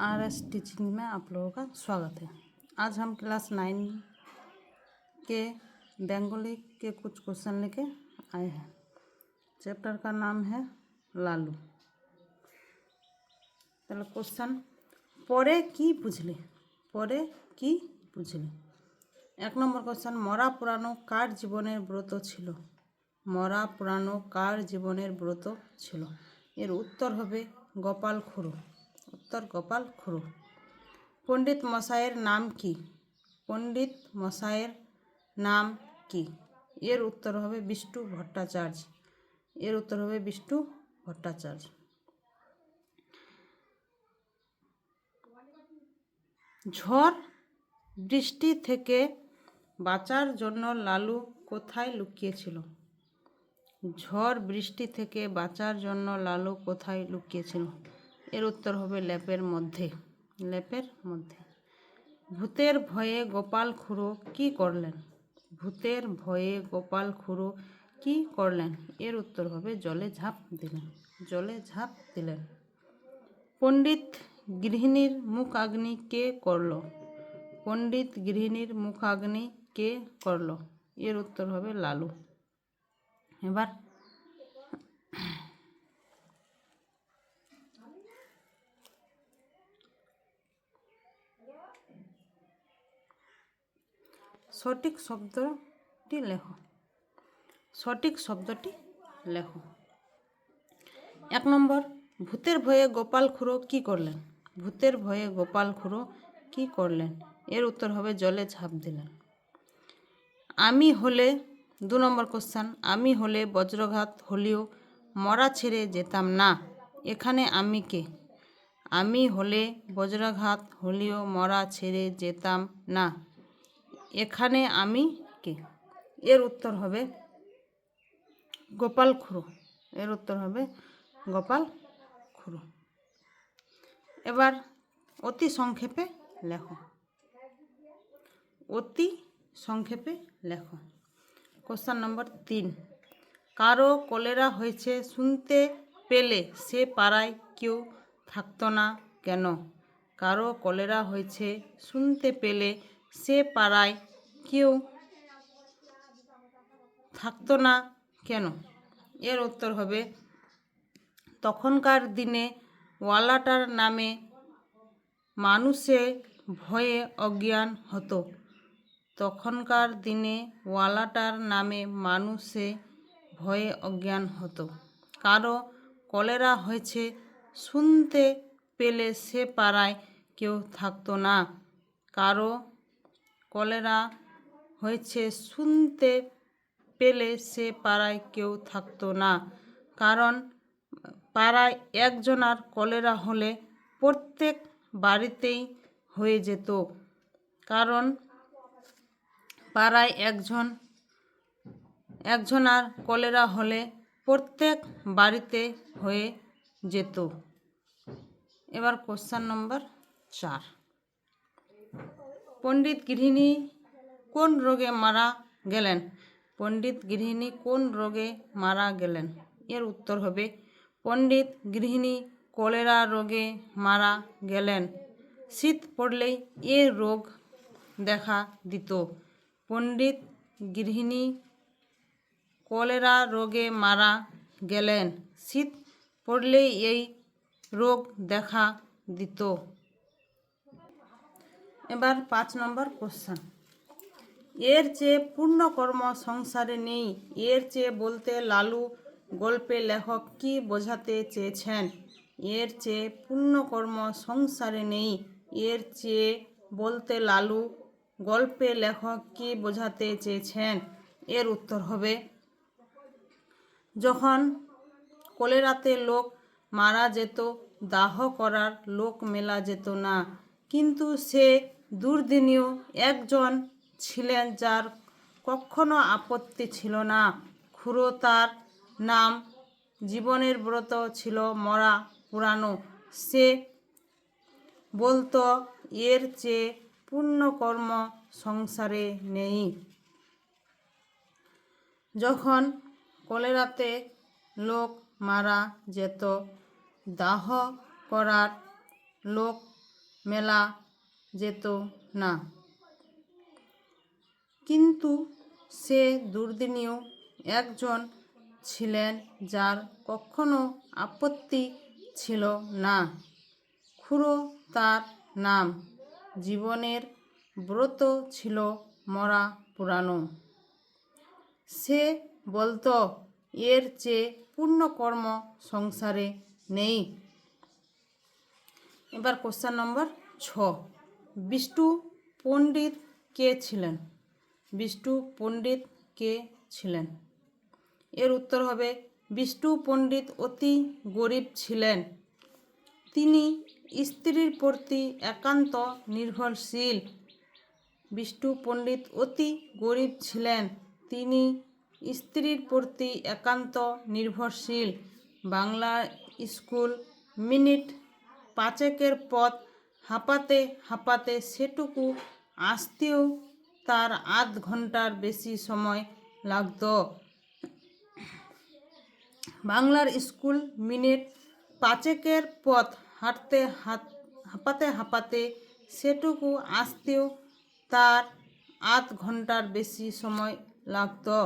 R S teaching में आप लोगों का स्वागत है आज हम क्लास नाइन के बंगाली के कुछ क्वेश्चन लेके आए हैं चैप्टर का नाम है लालू তাহলে কোশ্চান পরে কি বুঝলি পরে কি বুঝলি এক নম্বর কোশ্চান মরা পুরানো কার জীবনের ব্রত ছিল মরা পুরানো কার জীবনের ব্রত ছিল এর উত্তর হবে গোপাল খুড়ো উত্তর গোপাল খুড়ো পণ্ডিত মশাইয়ের নাম কি? পণ্ডিত মশাইয়ের নাম কি? এর উত্তর হবে বিষ্ণু ভট্টাচার্য। এর উত্তর হবে বিষ্ণু ভট্টাচার্য। ঝড়, বৃষ্টি থেকে বাঁচার জন্য লালু কোথায় লুকিয়েছিল? ঝড়, বৃষ্টি থেকে বাঁচার জন্য লালু কোথায় লুকিয়েছিল? এর উত্তর হবে ল্যাপের মধ্যে ল্যাপের মধ্যে। ভূতের ভয়ে গোপাল খুড়ো কি করলেন? ভূতের ভয়ে গোপাল খুড়ো কি করলেন? এর উত্তর হবে জলে ঝাঁপ দিলেন, জলে ঝাঁপ দিলেন। পণ্ডিত গৃহিণীর মুখাগ্নি কে করল? পণ্ডিত গৃহিণীর মুখাগ্নি কে করল? এর উত্তর হবে লালু। এবার সঠিক শব্দটি লেখো। সঠিক শব্দটি লেখো। এক নম্বর, ভূতের ভয়ে গোপাল খুড়ো কী করলেন? ভূতের ভয়ে গোপাল খুড়ো কী করলেন? এর উত্তর হবে, জলে ঝাঁপ দিলেন। আমি হলে, দু নম্বর কোশ্চান আমি হলে বজ্রঘাত হলেও মরা ছেড়ে যেতাম না। এখানে আমি কে? আমি হলে বজ্রাঘাত হলেও মরা ছেড়ে যেতাম না। এখানে আমি কে? এর উত্তর হবে গোপাল খুড়ো এর উত্তর হবে গোপাল খুড়ো এবার অতি সংক্ষেপে লেখো। অতি সংক্ষেপে লেখো। কোশ্চান নম্বর তিন। কারও কলেরা হয়েছে শুনতে পেলে সে পাড়ায় কেউ থাকতো না কেন? কারও কলেরা হয়েছে শুনতে পেলে সে পাড়ায় কেউ থাকতো না কেন? এর উত্তর হবে, তখনকার দিনে ওয়ালাটার নামে মানুষে ভয়ে অজ্ঞান হতো। তখনকার দিনে ওয়ালাটার নামে মানুষে ভয়ে অজ্ঞান হতো। কারও কলেরা হয়েছে শুনতে পেলে সে পাড়ায় কেউ থাকতো না। কারও কলেরা হয়েছে শুনতে পেলে সে পাড়ায় কেউ থাকতো না। কারণ পাড়ায় একজনার কলেরা হলে প্রত্যেক বাড়িতেই হয়ে যেত। কারণ পাড়ায় একজন একজনার কলেরা হলে প্রত্যেক বাড়িতে হয়ে যেত। এবার কোশ্চান নম্বর চার। পণ্ডিত গৃহিণী কোন রোগে মারা গেলেন? পণ্ডিত গৃহিণী কোন রোগে মারা গেলেন? এর উত্তর হবে, পণ্ডিত গৃহিণী কলেরা রোগে মারা গেলেন। শীত পড়লেই এ রোগ দেখা দিত। পণ্ডিত গৃহিণী কলেরা রোগে মারা গেলেন। শীত পড়লেই এই রোগ দেখা দিত। এবার পাঁচ নম্বর কোশ্চেন এর চেয়ে পূর্ণকর্ম সংসারে নেই। এর চেয়ে বলতে লালু, গল্পে লেখক কি বোঝাতে চেয়েছেন? এর চেয়ে পূর্ণকর্ম সংসারে নেই। এর চেয়ে বলতে লালু, গল্পে লেখক কি বোঝাতে চেয়েছেন? এর উত্তর হবে, যখন কলেরাতে লোক মারা যেত, দাহ করার লোক মেলা যেত না। কিন্তু সে দুর্দিনীয় একজন ছিলেন যার কখনো আপত্তি ছিল না। খুড়ো তার নাম জীবনের ব্রত ছিল মরা পুরানো। সে বলতো, এর চেয়ে পুণ্যকর্ম সংসারে নেই। যখন কলেরাতে লোক মারা যেত, দাহ করার লোক মেলা যেত না। কিন্তু সে দুর্দিনীয় একজন ছিলেন যার কখনো আপত্তি ছিল না। খুড়ো তার নাম জীবনের ব্রত ছিল মরা পুরানো। সে বলতো, এর চেয়ে পূর্ণকর্ম সংসারে নেই। এবার কোশ্চেন নম্বর ছ। বিষ্টু পণ্ডিত কে ছিলেন? বিষ্টু পণ্ডিত কে ছিলেন? এর উত্তর হবে, বিষ্টু পণ্ডিত অতি গরিব ছিলেন। তিনি স্ত্রীর প্রতি একান্ত নির্ভরশীল। বিষ্টু পণ্ডিত অতি গরিব ছিলেন। তিনি স্ত্রীর প্রতি একান্ত নির্ভরশীল। বাংলা স্কুল মিনিট পাঁচেকের পথ হাঁপাতে হাঁপাতে সেটুকু আসতেও তার আধ ঘণ্টার বেশি সময় লাগতো। বাংলার স্কুল মিনিট পাঁচেকের পথ হাঁটতে হাত হাঁপাতে হাঁপাতে সেটুকু আসতেও তার আধ ঘণ্টার বেশি সময় লাগতো।